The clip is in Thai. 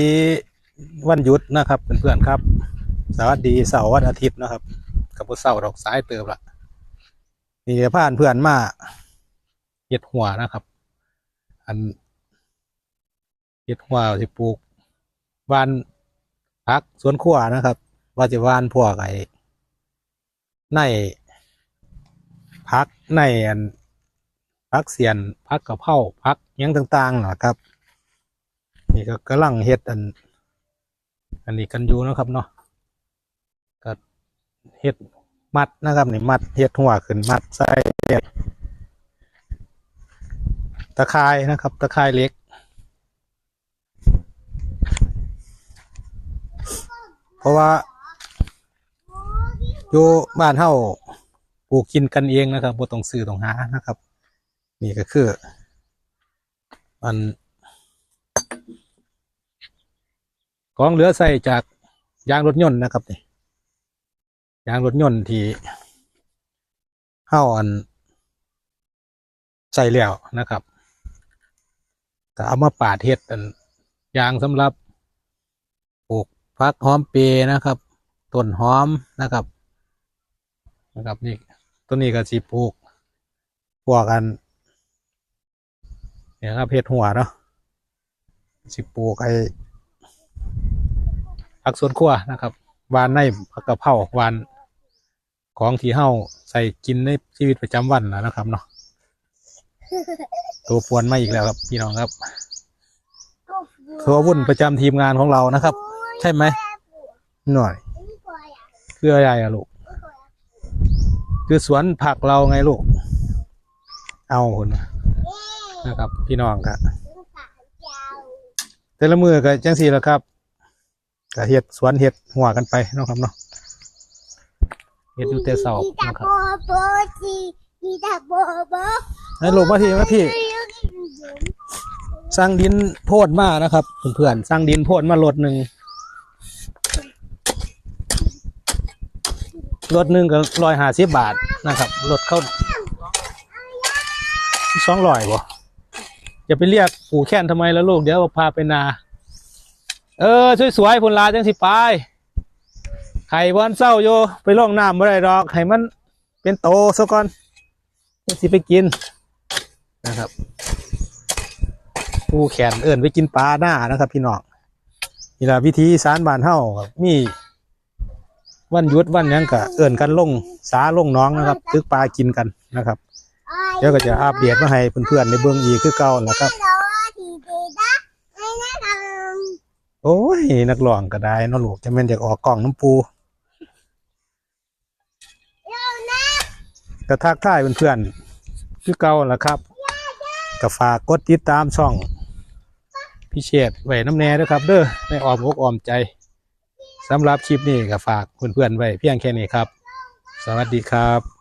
ดีวันหยุดนะครับเพื่อนๆครับ สวัสดีเสาร์วันอาทิตย์นะครับ กับพวกเสาร์ดอกสายเติมละนี่ผ่านเพื่อนมาเห็ดหัวนะครับ อันเห็ดหัวที่ปลูกวานพักสวนขัวนะครับ ว่าจะวานพวกไอ้ในพักในอันพักเสียนพักกระเพราพักยังต่างๆนะครับ นี่ก็กำลังเฮ็ดอัน อันนี้กันอยู่นะครับเนาะก็เฮ็ดมัดนะครับนี่มัดเฮ็ดหัวขึ้นมัดใส่เฮ็ดตะไคร้นะครับ ตะไคร้เล็กเพราะว่าอยู่บ้านเฮาปลูกกินกันเองนะครับบ่ต้องซื้อต้องหานะครับ นี่ก็คือ อัน ของเหลือใส่จากยางรถยนต์นะครับนี่ยางรถยนต์ที่เฮาอันใส่แล้วนะครับก็เอามาปาดเฮ็ดอันยางสำหรับปลูกพักหอมเปรย์นะครับต้นหอมนะครับ นะครับนี่ต้นนี้ก็สีปลูกพวกกันเนี่ยครับเฮ็ดหัวเนาะสิปลูกไอ้ ผักสวนครัวนะครับหวานในผักกะเพราวานของที่เฮาใส่กินในชีวิตประจำวันนะนะครับเนาะตัวปวนมาอีกแล้วครับพี่น้องครับตัววุ่นประจำทีมงานของเรานะครับ ใช่ไหมหน่อยคืออะไรอะลูกคือสวนผักเราไงลูก เอาคนนะครับ พี่น้องครับแต่ละมือก็จังสี่แล้วครับ ก็เห็ดสวนเห็ดหัวกันไปเนาะครับเนาะเห็ดอยู่แต่เสานะครับโบจีมีแต่โบโบให้ลูกมาทีมาพี่ สร้างดินโพดมานะครับเพื่อนๆสร้างดินโพดมารถหนึ่งรถหนึ่งก็ร้อยห้าสิบบาทนะครับรถเข้าสองร้อยบ่อย่าไปเรียกปู่แค้นทำไมแล้วลูกเดี๋ยวพาไปนา เออสวยๆพุ่นลาจังสิไปไข่บอนเศร้าโยไปล่องน้ำบ่ได้ดอกให้มันเป็นโตซะก่อนจังสิไปกินนะครับผู้แขนเอินไปกินปลาหน้านะครับ พี่น้องนี่แหละวิธีสารบานเฮาครับมีวันยุดวันยังกะเอินกันลงสาลงน้องนะครับตึกปลากินกันนะครับ เดี๋ยวก็จะอัปเดตมาให้เพื่อนๆในเบื้องอีกคือเก่าแหละครับ เราทีเดีนะไม่น่าท โอ้ย นักร้องก็ได้นาะลูกจะแม่นอยากออกกล่องน้ำปูกระทักทายเพื่อนๆคือเก่าแหละครับก็ฝากกดติดตามช่อง พิเชษไว้น้ำแน่ด้วยครับ เด้อในออมอกออมใจสำหรับคลิปนี้ก็ฝากเพื่อนๆไว้เพียงแค่นี้ครับ สวัสดีครับ